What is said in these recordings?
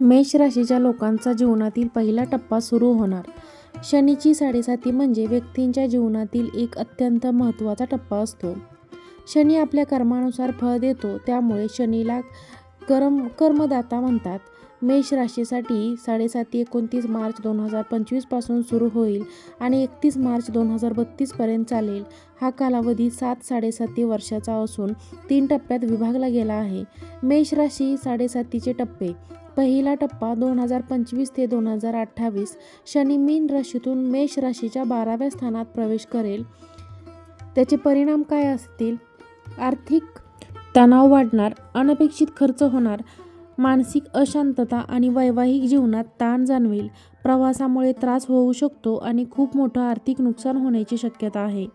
मेष राशीच्या लोकांचा जीवनातील पहिला टप्पा सुरू होणार. शनीची साडेसाती म्हणजे व्यक्तींच्या जीवनातील एक अत्यंत महत्त्वाचा टप्पा असतो. शनी आपल्या कर्मानुसार फळ देतो त्यामुळे शनीला कर्म कर्मदाता म्हणतात. मेष राशीसाठी साडेसाती एकोणतीस मार्च दोन हजार पंचवीसपासून सुरू होईल आणि एकतीस मार्च दोन हजार बत्तीसपर्यंत चालेल. हा कालावधी सात साडेसाती वर्षाचा असून तीन टप्प्यात विभागला गेला आहे. मेष राशी साडेसातीचे टप्पे. पहिला टप्पा दोन हजार पंचवीस ते दोन हजार अठ्ठावीस शनी मीन राशीतून मेष राशीच्या बाराव्या स्थानात प्रवेश करेल. त्याचे परिणाम काय असतील? आर्थिक तणाव वाढणार अनपेक्षित खर्च होणार मानसिक अशांतता आणि वैवाहिक जीवनात ताण जाणवेल प्रवासामुळे त्रास होऊ शकतो आणि खूप मोठं आर्थिक नुकसान होण्याची शक्यता आहे.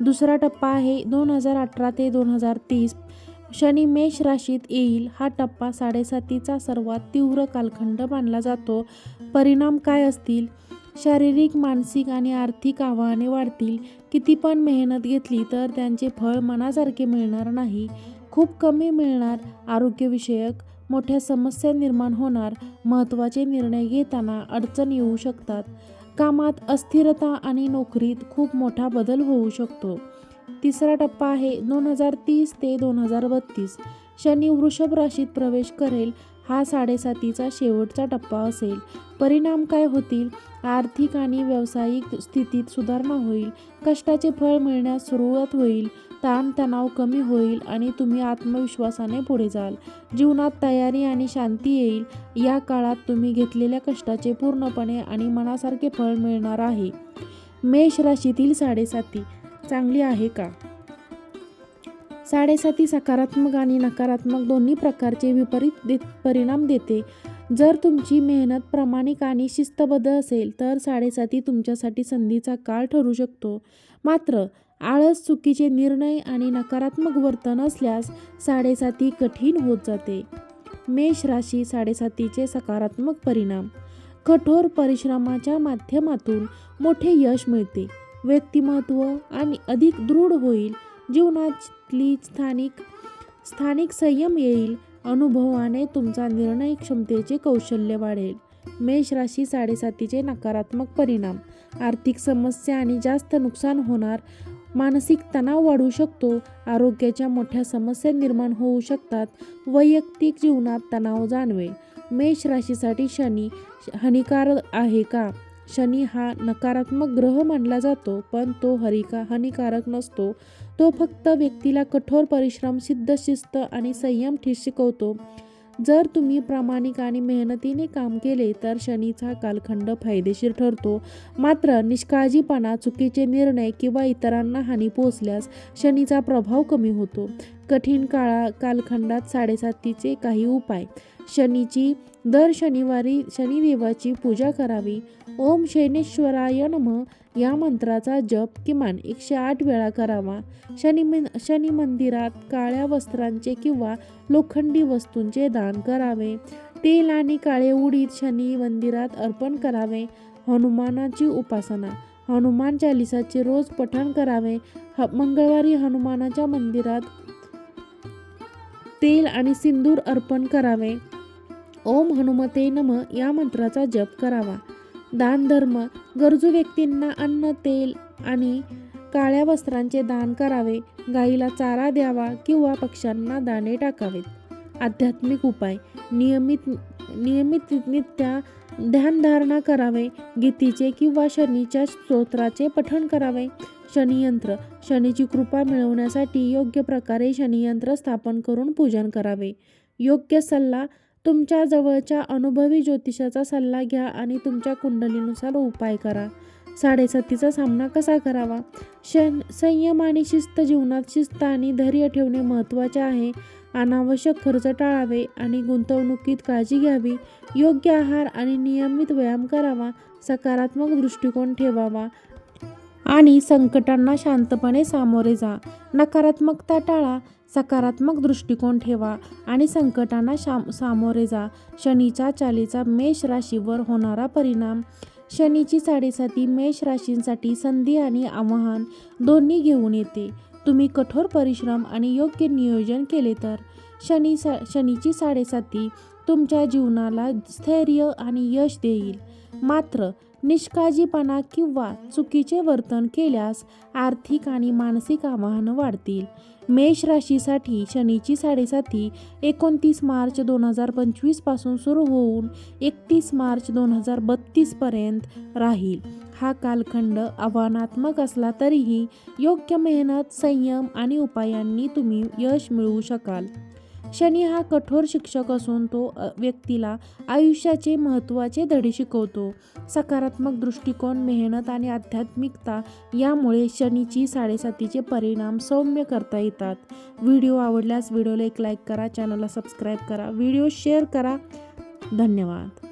दुसरा टप्पा आहे दोन हजार अठरा ते दोन हजार तीस. शनी मेष राशीत येईल. हा टप्पा साडेसातीचा सर्वात तीव्र कालखंड मानला जातो. परिणाम काय असतील? शारीरिक मानसिक आणि आर्थिक आव्हाने वाढतील. किती पण मेहनत घेतली तर त्यांचे फळ मनासारखे मिळणार नाही. खूप कमी मिळणार आरोग्यविषयक मोठ्या समस्या निर्माण होणार. महत्त्वाचे निर्णय घेताना अडचण येऊ शकतात. कामात अस्थिरता आणि नोकरीत खूप मोठा बदल होऊ शकतो. तिसरा टप्पा आहे दोन हजार तीस ते दोन हजार बत्तीस. शनी वृषभ राशीत प्रवेश करेल हा साडेसातीचा शेवटचा टप्पा असेल. परिणाम काय होतील? आर्थिक आणि व्यावसायिक स्थितीत सुधारणा होईल. कष्टाचे फळ मिळण्यास सुरुवात होईल ताणतणाव कमी होईल आणि तुम्ही आत्मविश्वासाने पुढे जाल. जीवनात तयारी आणि शांती येईल. या काळात तुम्ही घेतलेल्या कष्टाचे पूर्णपणे आणि मनासारखे फळ मिळणार आहे. मेष राशीतील साडेसाती. चांगली आहे का? साडेसाती सकारात्मक आणि नकारात्मक दोन्ही प्रकारचे विपरीत दे परिणाम देते. जर तुमची मेहनत प्रामाणिक आणि शिस्तबद्ध असेल तर साडेसाती तुमच्यासाठी संधीचा काळ ठरू शकतो. मात्र आळस चुकीचे निर्णय आणि नकारात्मक वर्तन असल्यास साडेसाती कठीण होत जाते. मेष राशी साडेसातीचे सकारात्मक परिणाम. कठोर परिश्रमाच्या माध्यमातून मोठे यश मिळते. व्यक्तिमत्व आणि अधिक दृढ होईल. जीवनातली स्थानिक स्थानिक संयम येईल. अनुभवाने तुमचा निर्णय क्षमतेचे कौशल्य वाढेल. मेष राशी साडेसातीचे नकारात्मक परिणाम. आर्थिक समस्या आणि जास्त नुकसान होणार. मानसिक तणाव वाढू शकतो. आरोग्याच्या मोठ्या समस्या निर्माण होऊ शकतात. वैयक्तिक जीवनात तणाव जाणवेल. मेष राशीसाठी शनी हानिकारक आहे का? शनी हा नकारात्मक ग्रह मानला जातो पण तो हरिका हानिकारक नसतो. तो फक्त व्यक्तीला कठोर परिश्रम सिद्ध शिस्त आणि संयम ठे शिकवतो. जर तुम्ही प्रामाणिक आणि मेहनतीने काम केले तर शनीचा कालखंड फायदेशीर ठरतो. मात्र निष्काळजीपणा चुकीचे निर्णय किंवा इतरांना हानी पोचल्यास शनीचा प्रभाव कमी होतो. कठीण काळा कालखंडात साडेसातीचे काही उपाय. शनीची दर शनिवारी शनिदेवाची पूजा करावी. ओम शनेश्वराय नम या मंत्राचा जप किमान एकशे आठ वेळा करावा. शनि शनी मंदिरात काळ्या वस्त्रांचे किंवा लोखंडी वस्तूंचे दान करावे. तेल आणि काळे उडीद शनी मंदिरात अर्पण करावे. हनुमानाची उपासना. हनुमान चालिसाचे रोज पठण करावे. ह मंगळवारी हनुमानाच्या मंदिरात तेल आणि सिंदूर अर्पण करावे. ओम हनुमते नम या मंत्राचा जप करावा. दान धर्म गरजू व्यक्तींना अन्न तेल आणि काळ्या वस्त्रांचे दान करावे. गाईला चारा द्यावा किंवा पक्ष्यांना दाणे टाकावेत. आध्यात्मिक उपाय नियमित नियमितरित्या ध्यानधारणा करावे. गीतीचे किंवा शनीच्या स्तोत्राचे पठण करावे. शनियंत्र. शनीची कृपा मिळवण्यासाठी योग्य प्रकारे शनियंत्र स्थापन करून पूजन करावे. योग्य सल्ला तुमच्या जवळच्या अनुभवी ज्योतिषाचा सल्ला घ्या आणि तुमच्या कुंडलीनुसार उपाय करा. साडेसातीचा सामना कसा करावा? शन संयम आणि शिस्त जीवनात शिस्त आणि धैर्य ठेवणे महत्त्वाचे आहे. अनावश्यक खर्च टाळावे आणि गुंतवणुकीत काळजी घ्यावी. योग्य आहार आणि नियमित व्यायाम करावा. सकारात्मक दृष्टिकोन ठेवावा. आणि संकटांना शांतपणे सामोरे जा. नकारात्मकता टाळा सकारात्मक दृष्टिकोन ठेवा आणि संकटांना शाम सामोरे जा. शनीच्या चालीचा मेष राशीवर होणारा परिणाम. शनीची साडेसाती मेष राशींसाठी संधी आणि आव्हान दोन्ही घेऊन येते. तुम्ही कठोर परिश्रम आणि योग्य नियोजन केले तर शनी सा शनीची साडेसाती तुमच्या जीवनाला स्थैर्य आणि यश देईल. मात्र निष्काळजीपणा किंवा चुकीचे वर्तन केल्यास आर्थिक आणि मानसिक आव्हानं वाढतील. मेष राशीसाठी शनीची साडेसाती एकोणतीस मार्च दोन हजार पंचवीसपासून सुरू होऊन एकतीस मार्च दोन हजार बत्तीसपर्यंत राहील. हा कालखंड आव्हानात्मक असला तरीही योग्य मेहनत संयम आणि उपायांनी तुम्ही यश मिळवू शकाल. शनी हा कठोर शिक्षक असून तो व्यक्तीला आयुष्याचे महत्त्वाचे धडे शिकवतो. सकारात्मक दृष्टिकोन मेहनत आणि आध्यात्मिकता यामुळे शनीची साडेसातीचे परिणाम सौम्य करता येतात. व्हिडिओ आवडल्यास व्हिडिओला एक लाईक करा चॅनलला सबस्क्राईब करा व्हिडिओ शेअर करा. धन्यवाद.